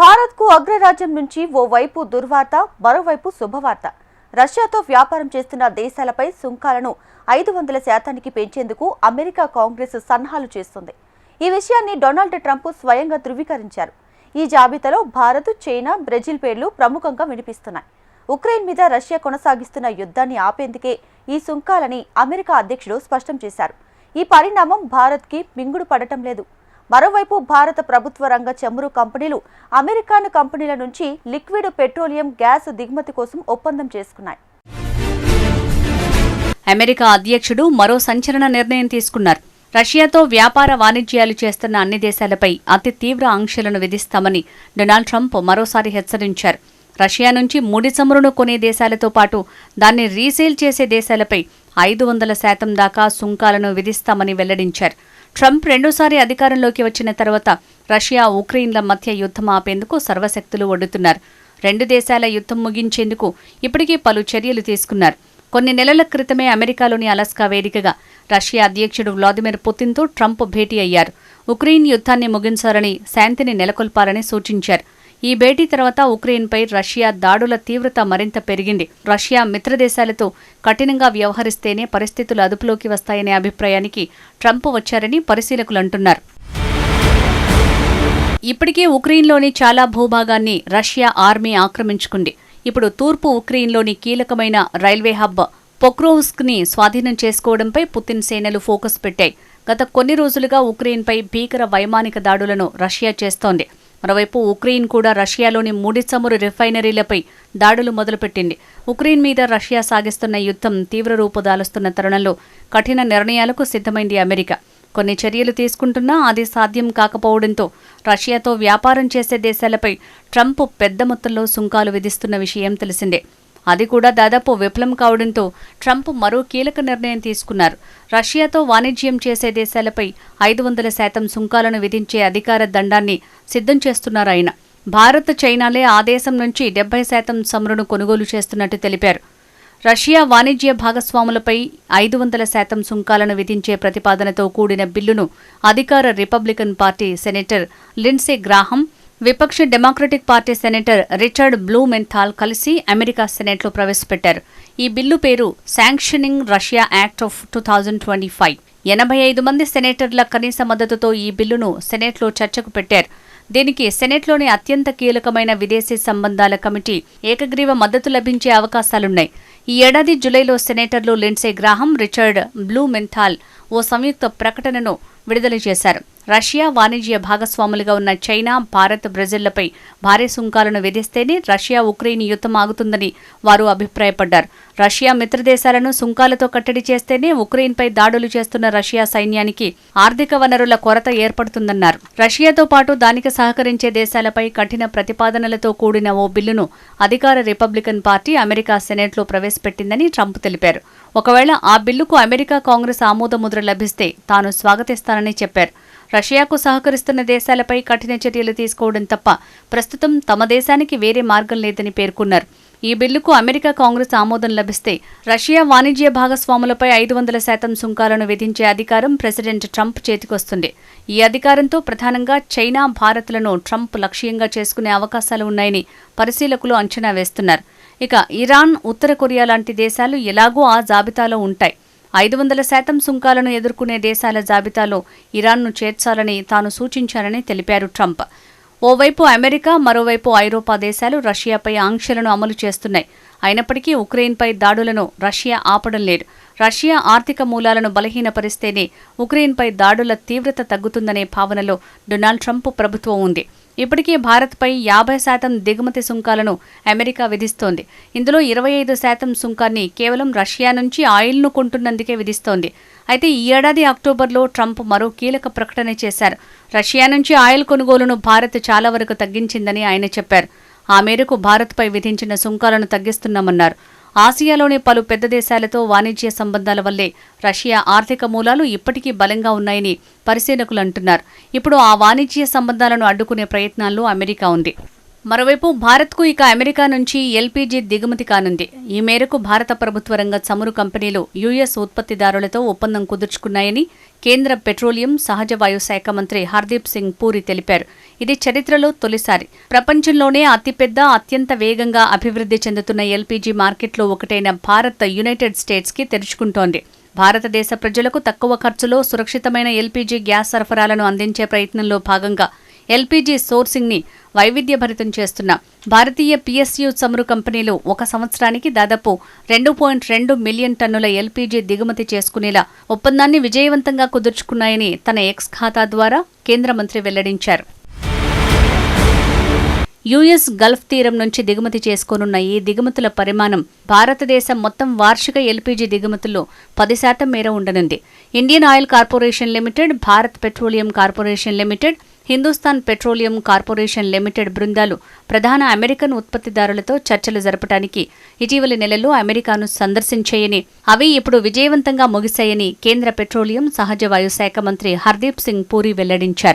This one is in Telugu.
భారత్కు అగ్రరాజ్యం నుంచి ఓ వైపు దుర్వార్త మరోవైపు శుభవార్త. రష్యాతో వ్యాపారం చేస్తున్న దేశాలపై సుంకాలను ఐదు వందల శాతానికి పెంచేందుకు అమెరికా కాంగ్రెస్ సన్నాహాలు చేస్తుంది. ఈ విషయాన్ని డొనాల్డ్ ట్రంప్ స్వయంగా ధృవీకరించారు. ఈ జాబితాలో భారత్ చైనా బ్రెజిల్ పేర్లు ప్రముఖంగా వినిపిస్తున్నాయి. ఉక్రెయిన్ మీద రష్యా కొనసాగిస్తున్న యుద్ధాన్ని ఆపేందుకే ఈ సుంకాలని అమెరికా అధ్యక్షుడు స్పష్టం చేశారు. ఈ పరిణామం భారత్కి మింగుడు పడటం లేదు. మరోవైపు భారత ప్రభుత్వ రంగ చమురు కంపెనీలు అమెరికాను కంపెనీల నుంచి లిక్విడ్ పెట్రోలియం గ్యాస్ దిగుమతి కోసం ఒప్పందం చేసుకున్నాయి. అమెరికా అధ్యక్షుడు మరో సంచలన నిర్ణయం తీసుకున్నారు. రష్యాతో వ్యాపార వాణిజ్యాలు చేస్తున్న అన్ని దేశాలపై అతి తీవ్ర ఆంక్షలను విధిస్తామని డొనాల్డ్ ట్రంప్ మరోసారి హెచ్చరించారు. రష్యా నుంచి ముడి చమురును కొనే దేశాలతో పాటు దాన్ని రీసేల్ చేసే దేశాలపై ఐదు వందల శాతం దాకా సుంకాలను విధిస్తామని వెల్లడించారు. ట్రంప్ రెండోసారి అధికారంలోకి వచ్చిన తర్వాత రష్యా ఉక్రెయిన్ల మధ్య యుద్ధం ఆపేందుకు సర్వశక్తులు ఒడ్డుతున్నారు. రెండు దేశాల యుద్ధం ముగించేందుకు ఇప్పటికే పలు చర్యలు తీసుకున్నారు. కొన్ని నెలల క్రితమే అమెరికాలోని అలస్కా వేదికగా రష్యా అధ్యక్షుడు వ్లాదిమిర్ పుతిన్తో ట్రంప్ భేటీ అయ్యారు. ఉక్రెయిన్ యుద్ధాన్ని ముగించాలని శాంతిని నెలకొల్పాలని సూచించారు. ఈ భేటీ తర్వాత ఉక్రెయిన్పై రష్యా దాడుల తీవ్రత మరింత పెరిగింది. రష్యా మిత్రదేశాలతో కఠినంగా వ్యవహరిస్తేనే పరిస్థితులు అదుపులోకి వస్తాయనే అభిప్రాయానికి ట్రంప్ వచ్చారని పరిశీలకులు అంటున్నారు. ఇప్పటికే ఉక్రెయిన్లోని చాలా భూభాగాన్ని రష్యా ఆర్మీ ఆక్రమించుకుంది. ఇప్పుడు తూర్పు ఉక్రెయిన్లోని కీలకమైన రైల్వే హబ్ పొక్రోవ్స్క్ని స్వాధీనం చేసుకోవడంపై పుతిన్ సేనలు ఫోకస్ పెట్టాయి. గత కొన్ని రోజులుగా ఉక్రెయిన్పై భీకర వైమానిక దాడులను రష్యా చేస్తోంది. మరోవైపు ఉక్రెయిన్ కూడా రష్యాలోని ముడి చమురు రిఫైనరీలపై దాడులు మొదలుపెట్టింది. ఉక్రెయిన్ మీద రష్యా సాగిస్తున్న యుద్ధం తీవ్ర రూపుదాలుస్తున్న తరుణంలో కఠిన నిర్ణయాలకు సిద్ధమైంది అమెరికా. కొన్ని చర్యలు తీసుకుంటున్నా అది సాధ్యం కాకపోవడంతో రష్యాతో వ్యాపారం చేసే దేశాలపై ట్రంప్ పెద్ద మొత్తంలో సుంకాలు విధిస్తున్న విషయం తెలిసిందే. అది కూడా దాదాపు విఫలం కావడంతో ట్రంప్ మరో కీలక నిర్ణయం తీసుకున్నారు. రష్యాతో వాణిజ్యం చేసే దేశాలపై ఐదు వందల శాతం సుంకాలను విధించే అధికార దండాన్ని సిద్ధం చేస్తున్నారు ఆయన. భారత్ చైనాలే ఆ దేశం నుంచి డెబ్బై శాతం చమురును కొనుగోలు చేస్తున్నట్టు తెలిపారు. రష్యా వాణిజ్య భాగస్వాములపై ఐదు వందల శాతం సుంకాలను విధించే ప్రతిపాదనతో కూడిన బిల్లును అధికార Republican party senator Lindsey Graham విపక్ష Democratic party senator Richard Blumenthal కలిసి అమెరికా సెనేట్లో ప్రవేశపెట్టారు. ఈ బిల్లు పేరు sanctioning Russia act of two thousand twenty five. ఎనభై ఐదు మంది సెనేటర్ల కనీస మద్దతుతో ఈ బిల్లును సెనేట్లో చర్చకు పెట్టారు. దీనికి సెనేట్లోని అత్యంత కీలకమైన విదేశీ సంబంధాల కమిటీ ఏకగ్రీవ మద్దతు లభించే అవకాశాలున్నాయి. ఈ ఏడాది జులైలో సెనేటర్లు Lindsey Graham Richard Blumenthal ఓ సంయుక్త ప్రకటనను విడుదల చేశారు. రష్యా వాణిజ్య భాగస్వాములుగా ఉన్న చైనా భారత్ బ్రెజిల్లపై భారీ సుంకాలను విధిస్తేనే రష్యా ఉక్రెయిన్ యుద్ధం ఆగుతుందని వారు అభిప్రాయపడ్డారు. రష్యా మిత్రదేశాలను సుంకాలతో కట్టడి చేస్తేనే ఉక్రెయిన్పై దాడులు చేస్తున్న రష్యా సైన్యానికి ఆర్థిక వనరుల కొరత ఏర్పడుతుందన్నారు. రష్యాతో పాటు దానికి సహకరించే దేశాలపై కఠిన ప్రతిపాదనలతో కూడిన ఓ బిల్లును అధికార రిపబ్లికన్ పార్టీ అమెరికా సెనెట్లో ప్రవేశపెట్టిందని ట్రంప్ తెలిపారు. ఒకవేళ ఆ బిల్లుకు అమెరికా కాంగ్రెస్ ఆమోదముద్ర లభిస్తే తాను స్వాగతిస్తానని చెప్పారు. రష్యాకు సహకరిస్తున్న దేశాలపై కఠిన చర్యలు తీసుకోవడం తప్ప ప్రస్తుతం తమ దేశానికి వేరే మార్గం లేదని పేర్కొన్నారు. ఈ బిల్లుకు అమెరికా కాంగ్రెస్ ఆమోదం లభిస్తే రష్యా వాణిజ్య భాగస్వాములపై ఐదు వందల శాతం సుంకాలను విధించే అధికారం ప్రెసిడెంట్ ట్రంప్ చేతికొస్తుంది. ఈ అధికారంతో ప్రధానంగా చైనా భారత్లను ట్రంప్ లక్ష్యంగా చేసుకునే అవకాశాలు ఉన్నాయని పరిశీలకులు అంచనా వేస్తున్నారు. ఇక ఇరాన్ ఉత్తర కొరియా లాంటి దేశాలు ఎలాగూ ఆ జాబితాలో ఉంటాయి. ఐదు వందల శాతం సుంకాలను ఎదుర్కొనే దేశాల జాబితాలో ఇరాన్ను చేర్చాలని తాను సూచించారని తెలిపారు ట్రంప్. ఓవైపు అమెరికా మరోవైపు ఐరోపా దేశాలు రష్యాపై ఆంక్షలను అమలు చేస్తున్నాయి. అయినప్పటికీ ఉక్రెయిన్పై దాడులను రష్యా ఆపడం లేదు. రష్యా ఆర్థిక మూలాలను బలహీనపరిస్తేనే ఉక్రెయిన్పై దాడుల తీవ్రత తగ్గుతుందనే భావనలో డొనాల్డ్ ట్రంప్ ప్రభుత్వం ఉంది. ఇప్పటికే భారత్పై యాభై శాతం దిగుమతి సుంకాలను అమెరికా విధిస్తోంది. ఇందులో ఇరవై ఐదు శాతం సుంకాన్ని కేవలం రష్యా నుంచి ఆయిల్ను కొంటున్నందుకే విధిస్తోంది. అయితే ఈ ఏడాది అక్టోబర్లో ట్రంప్ మరో కీలక ప్రకటన చేశారు. రష్యా నుంచి ఆయిల్ కొనుగోలును భారత్ చాలా వరకు తగ్గించిందని ఆయన చెప్పారు. ఆ మేరకు భారత్పై విధించిన సుంకాలను తగ్గిస్తున్నామన్నారు. ఆసియాలోని పలు పెద్ద దేశాలతో వాణిజ్య సంబంధాల వల్లే రష్యా ఆర్థిక మూలాలు ఇప్పటికీ బలంగా ఉన్నాయని పరిశీలకులు అంటున్నారు. ఇప్పుడు ఆ వాణిజ్య సంబంధాలను అడ్డుకునే ప్రయత్నాల్లో అమెరికా ఉంది. మరోవైపు భారత్కు ఇక అమెరికా నుంచి ఎల్పీజీ దిగుమతి కానుంది. ఈ మేరకు భారత ప్రభుత్వ రంగ చమురు కంపెనీలు యుఎస్ ఉత్పత్తిదారులతో ఒప్పందం కుదుర్చుకున్నాయని కేంద్ర పెట్రోలియం సహజ వాయు శాఖ మంత్రి హర్దీప్ సింగ్ పూరి తెలిపారు. ఇది చరిత్రలో తొలిసారి. ప్రపంచంలోనే అతిపెద్ద అత్యంత వేగంగా అభివృద్ధి చెందుతున్న ఎల్పీజీ మార్కెట్లో ఒకటైన భారత్ యునైటెడ్ స్టేట్స్కి తెరుచుకుంటోంది. భారతదేశ ప్రజలకు తక్కువ ఖర్చులో సురక్షితమైన ఎల్పీజీ గ్యాస్ సరఫరాలను అందించే ప్రయత్నంలో భాగంగా ఎల్పీజీ సోర్సింగ్ని వైవిధ్యభరితం చేస్తున్న భారతీయ పిఎస్యు చమురు కంపెనీలు ఒక సంవత్సరానికి దాదాపు రెండు పాయింట్ రెండు మిలియన్ టన్నుల ఎల్పీజీ దిగుమతి చేసుకునేలా ఒప్పందాన్ని విజయవంతంగా కుదుర్చుకున్నాయని తన ఎక్స్ ఖాతా ద్వారా కేంద్ర మంత్రి వెల్లడించారు. యుఎస్ గల్ఫ్ తీరం నుంచి దిగుమతి చేసుకోనున్న ఈ దిగుమతుల పరిమాణం భారతదేశం మొత్తం వార్షిక ఎల్పీజీ దిగుమతుల్లో పది శాతం మేర ఉండనుంది. Indian oil corporation limited Bharat petroleum corporation limited Hindustan petroleum corporation limited బృందాలు ప్రధాన అమెరికన్ ఉత్పత్తిదారులతో చర్చలు జరపడానికి ఇటీవలి నెలలో అమెరికాను సందర్శించాయని అవి ఇప్పుడు విజయవంతంగా ముగిశాయని కేంద్ర పెట్రోలియం సహజ వాయు శాఖ మంత్రి హర్దీప్ సింగ్ పూరి వెల్లడించారు.